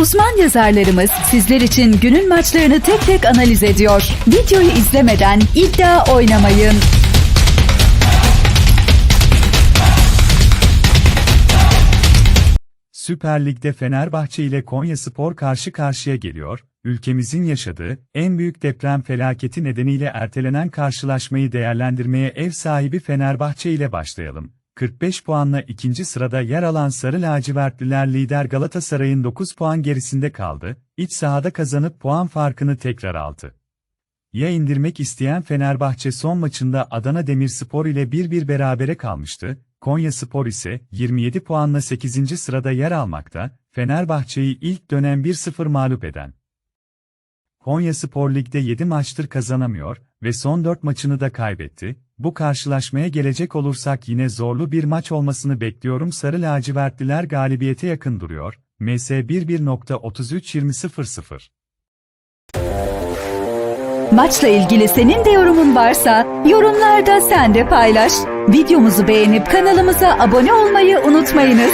Uzman yazarlarımız sizler için günün maçlarını tek tek analiz ediyor. Videoyu izlemeden iddia oynamayın. Süper Lig'de Fenerbahçe ile Konyaspor karşı karşıya geliyor. Ülkemizin yaşadığı en büyük deprem felaketi nedeniyle ertelenen karşılaşmayı değerlendirmeye ev sahibi Fenerbahçe ile başlayalım. 45 puanla ikinci sırada yer alan Sarı Lacivertliler lider Galatasaray'ın 9 puan gerisinde kaldı, iç sahada kazanıp puan farkını tekrar aldı. Ya indirmek isteyen Fenerbahçe son maçında Adana Demirspor ile 1-1 berabere kalmıştı, Konya Spor ise 27 puanla 8. sırada yer almakta, Fenerbahçe'yi ilk dönem 1-0 mağlup eden. Konya Spor Lig'de 7 maçtır kazanamıyor ve son 4 maçını da kaybetti. Bu karşılaşmaya gelecek olursak yine zorlu bir maç olmasını bekliyorum. Sarı lacivertliler galibiyete yakın duruyor. MS 11.33-20.00 Maçla ilgili senin de yorumun varsa yorumlarda sen de paylaş. Videomuzu beğenip kanalımıza abone olmayı unutmayınız.